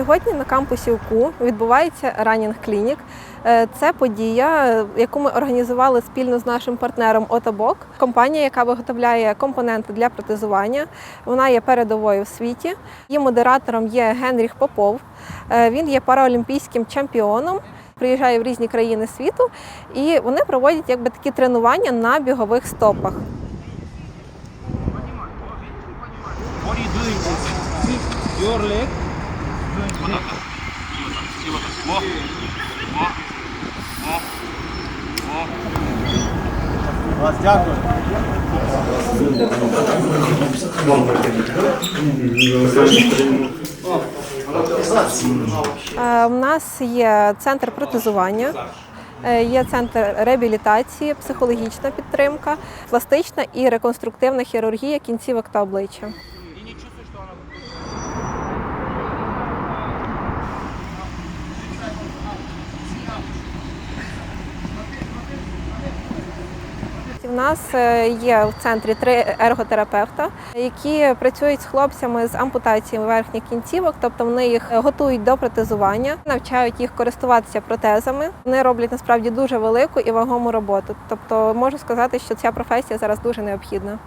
Сьогодні на кампусі УКУ відбувається Clinic. Е, Це подія, е, яку ми організували спільно з нашим партнером Отобок, компанія, яка виготовляє компоненти для протезування. Вона є передовою в світі. Її модератором є Генріх Попов. Е, Він є параолімпійським чемпіоном. Приїжджає в різні країни світу, і вони проводять якби такі тренування на бігових стопах. Your leg. Вас дякую. Е, У нас є центр протезування, е, є центр реабілітації, психологічна підтримка, пластична і реконструктивна хірургія кінцівок та обличчя. У нас е, є в центрі три ерготерапевта, які працюють з хлопцями з ампутацією верхніх кінцівок, тобто вони їх готують до протезування, навчають їх користуватися протезами. Вони роблять насправді дуже велику і вагому роботу. Тобто можу сказати, що ця професія зараз дуже необхідна.